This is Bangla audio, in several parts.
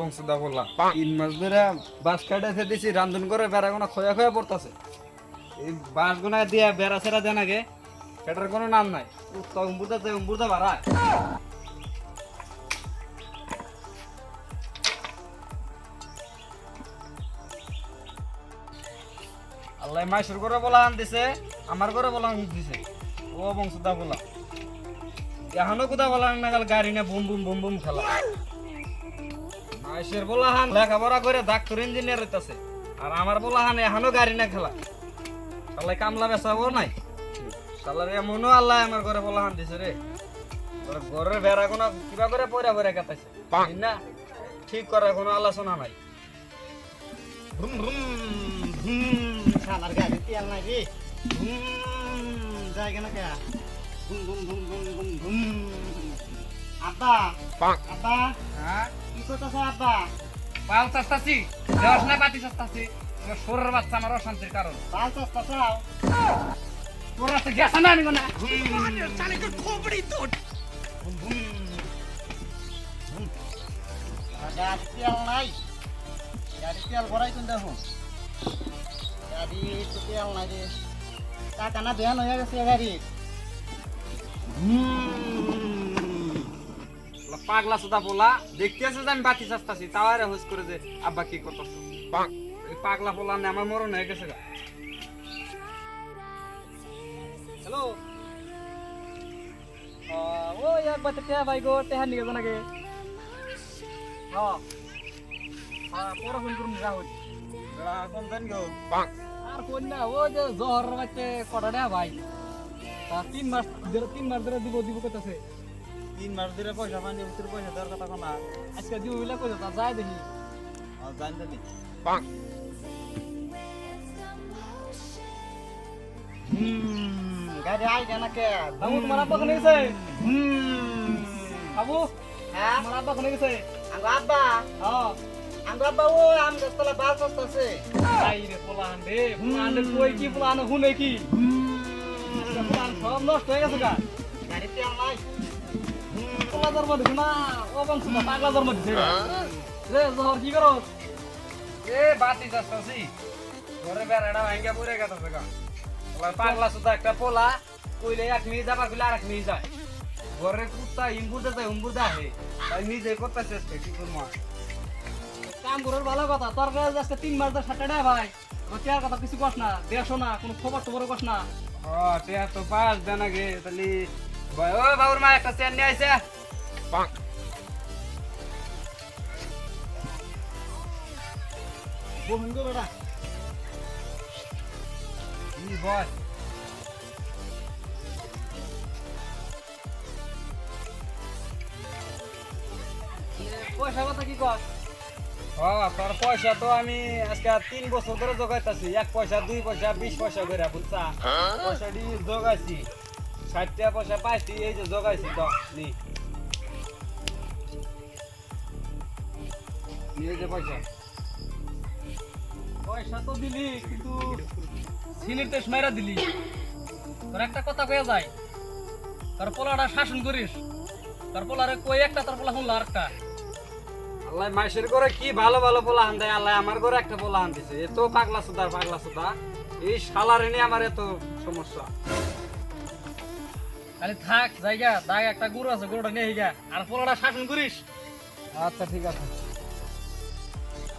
বংশদা বললাম। তিন মাস ধরে বাস কাটাইতে দিছি রান্ধন করে বেড়া গোনা খয়া খয়া পড়তাছে। এই বাস গোনা দিয়া বেড়া সেরা দেন আগে সেটার কোনো নাম নাই। আল্লাহ মাইসুর করে বলা আন দিছে আমার করে বলা আন দিছে ও বংশদা বলা এখনও কোথা বলা না গাড়ি না বুম বুম বুম বুম খেলা। মাইসের বলা হান লেখাপড়া করে ডাক্তার ইঞ্জিনিয়ার হইতাছে। আর আমার বলা হান এখনও গাড়ি না খেলা। তাহলে কামলা বেচাবো নাই। তাহলে এমনও আল্লাহ আমার ঘরে বলা হান দিছে রে। ঘরের বেড়া কোনো কিবা করে পয়রা পয়রা কাটাইছে না ঠিক করার কোনো আলোচনা নাই। ভুম ভুম ভুম শালার গাড়ি তেল নাই রে। ভুম জায়গা না কে? ভুম ভুম ভুম ভুম ভুম ভুম আব্বা আব্বা। হ্যাঁ? করতেছ আব্বা? পাল চাস্তাছি দেওয়াস না পাতি চাস্তাছি সরের বাচ্চা আমার অশান্তির কারণ। পাল চাস্তা চাও? তোর আছে গেছে না আনিব না। ভুম ভুম গাড়ি তেল নাই। গাড়ি তেল ভরাই কোন দেখো গাড়ি তো তেল নাই রে। টাকা না বেয়ান হয়ে গেছে গাড়ি পাগলা সুদা বলা দেখতেছে যে আমি বাতি চাস্তাছি তাও আরে হুস করে যে আব্বা কি করতেছ? পাগলা পোলা নে আমার মরণ হয়ে গেছে হ্যালো একবার তে ভাই গো তেহার নিকে জানাকে হ্যাঁ। হ্যাঁ পরে ফোন করুন বেড়া কোন দেন গো? আর কোন না ও যে জহর বাচ্চা কটা ভাই? তিন মাস তিন মাস ধরে দিব দিব কইতাছে। তিন মাস ধরে পয়সা পানি ভিতরে পয়সা দেওয়ার কথা কোনা আজকে দিব বলে কইতা তা যাই দেখি। জানতে হুম গাড়ি আই জানা কে বাবু তোমার আব্বা কোনে গেছে? বাবু হ্যাঁ? তোমার আব্বা কোনে গেছে? আঙ্গো আব্বা? হ্যাঁ। আব্বা ও আম গাছতলা বাস আসতেছে। আই রে পোলান রে পোলান কই কি পোলান হুনে কি? পোলান সব নষ্ট হয়ে গেছে গা। গাড়িতে নাই। পোলা জন্ম দিছে না ও বংশ পাগলা জন্ম দিছে রে জহর কি করো এ বাতি চাস্তাছি ঘরে বেড়াটা ভাঙ্গা পড়ে গেছে গা। পাগলা সুদা একটা পোলা কইলে এক মিনিট যাবা কইলে আর এক মিনিট যায়। ঘরে কুত্তা ইম্বুর দেয় উম্বুর দেয় তাই নিজে করতেছে কি করব? কাম করার ভালো কথা তোর কাছে আজকে তিন মাস ধরে সাতটা ভাই। তোর কে কথা কিছু কস না দেশো না কোনো খবর টবর কস না। ও টিয়া তো পাঁচ দেন আগে তাহলে বাবুর মা একটা চেয়ার নিয়ে আইসে বহিন গো বেটা। কি বল? পয়সা কথা কি ও তোর পয়সা তো আমি আজকে তিন বছর ধরে জোগাইতেছি। এক পয়সা দুই পয়সা বিশ পয়সা করে বুঝছা? পয়সা দিয়ে জোগাইছি। ষাট টাকা পয়সা পাইছি এই যে জোগাইছি তো নি। নিয়ে যে পয়সা। পয়সা তো দিলি কিন্তু সিনির টেস্ট মাইরা দিলি। তোর একটা কথা কয়ে যায় তোর পোলাটা শাসন করিস। তোর পোলারে কই একটা তোর পোলা শুনলো আরেকটা। আল্লাহ মাসের করে কি ভালো ভালো পোলা হান দেয় আল্লাহ আমার ঘরে একটা পোলা হান দিছে এত পাগলা সুদার পাগলা সুদা এই শালারে নিয়ে আমার এত সমস্যা। খালি থাক জায়গা দাগ একটা গরু আছে গরুটা নিয়ে গা আর পোলাটা শাসন করিস। আচ্ছা ঠিক আছে।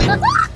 Ha ha ha!